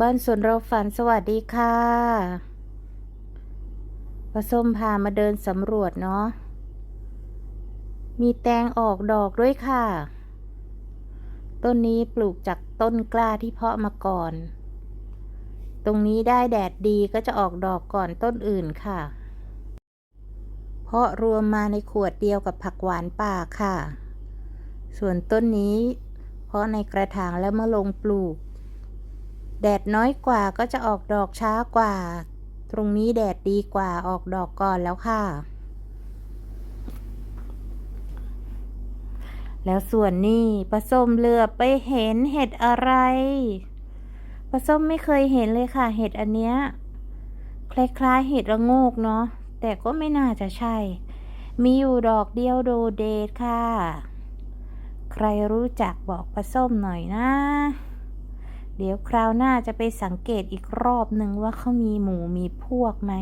บ้านสวนเราฝันสวัสดีค่ะปลาส้มพามาเดินสำรวจเนาะ มีแตงออกดอกด้วยค่ะ ต้นนี้ปลูกจากต้นกล้าที่เพาะมาก่อน ตรงนี้ได้แดดดีก็จะออกดอกก่อนต้นอื่นค่ะ เพาะรวมมาในขวดเดียวกับผักหวานป่าค่ะ ส่วนต้นนี้ เพาะในกระถางแล้วมาลงปลูก แดดน้อยกว่าก็จะออกดอกช้ากว่า ตรงนี้แดดดีกว่าออกดอกก่อนแล้วค่ะ แล้วส่วนนี้ปลาส้มเลือบไปเห็นเห็ดอะไรปลาส้มไม่เคยเห็นเลยค่ะ เห็ดอันเนี้ยคล้ายๆเห็ดระโงกเนาะแต่ก็ไม่น่าจะใช่ มีอยู่ดอกเดียวโดดเดทค่ะ ใครรู้จักบอกปลาส้มหน่อยนะ เดี๋ยวคราวหน้าจะไปสังเกตอีกรอบหนึ่งว่าเขามีหมูมีพวกไหม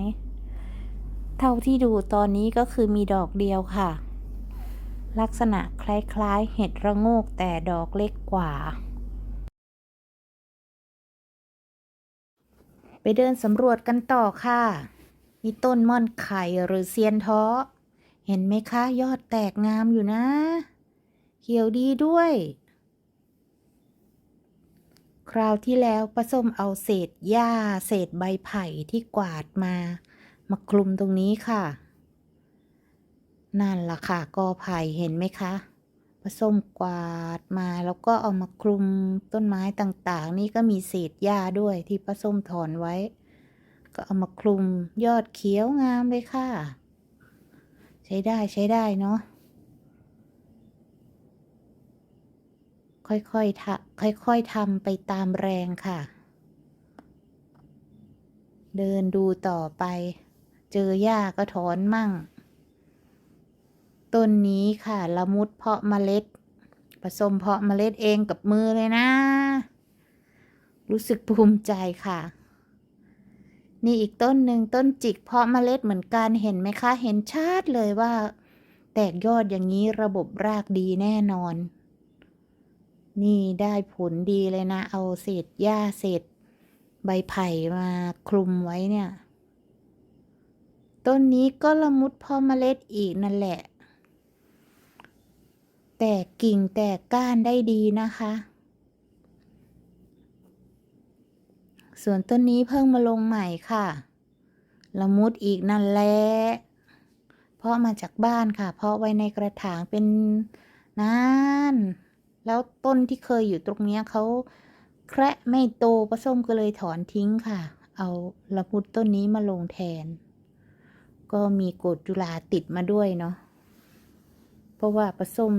เท่าที่ดูตอนนี้ก็คือมีดอกเดียวค่ะ ลักษณะคล้ายๆ เห็ดระโงกแต่ดอกเล็กกว่า ไปเดินสำรวจกันต่อค่ะ มีต้นม่อนไข่หรือเซียนท้อ เห็นไหมคะ ยอดแตกงามอยู่นะ เขียวดีด้วย คราวที่แล้วป้าส้มเอาเศษหญ้าเศษใบไผ่ที่กวาดมา มาคลุมตรงนี้ค่ะ นั่นล่ะค่ะกอไผ่เห็นไหมคะป้าส้มกวาดมาแล้วก็เอามาคลุมต้นไม้ต่างๆ นี่ก็มีเศษหญ้าด้วยที่ป้าส้มถอนไว้ ก็เอามาคลุมยอดเขียวงามเลยค่ะ ใช้ได้ใช้ได้เนาะ ค่อยๆทำค่อยๆทำไปตามแรงค่ะ เดินดูต่อไป เจอหญ้าก็ถอนมั่ง ต้นนี้ค่ะ ละมุดเพาะเมล็ด ผสมเพาะเมล็ดเองกับมือเลยนะ รู้สึกภูมิใจค่ะ นี่อีกต้นหนึ่งต้นจิกเพาะเมล็ดเหมือนกันเห็นไหมคะ เห็นชัดเลยว่า แตกยอดอย่างนี้ระบบรากดีแน่นอน นี่ได้ผลดีเลยนะ เอาเศษหญ้าเศษ ใบไผ่มาคลุมไว้เนี่ย ต้นนี้ก็ละมุดพอเมล็ดอีกนั่นแหละ แตกกิ่งแตกก้านได้ดีนะคะ ส่วนต้นนี้เพิ่งมาลงใหม่ค่ะ ละมุดอีกนั่นแหละเพราะมาจากบ้านค่ะ เพราะไว้ในกระถางเป็นนาน แล้วต้นที่เคยอยู่ตรงเนี้ยเขาแคระไม่โตป้าส้มก็เลยถอนทิ้งค่ะ เอาละมุดต้นนี้มาลงแทน ก็มีโกดจุฬาติดมาด้วยเนาะเพราะว่าป้าส้ม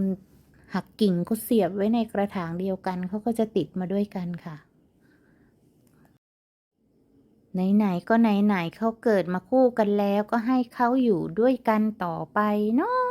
หักกิ่งก็เสียบไว้ในกระถางเดียวกันเขาก็จะติดมาด้วยกันค่ะ ไหนๆก็ไหนๆเขาเกิดมาคู่กันแล้วก็ให้เขาอยู่ด้วยกันต่อไปเนาะ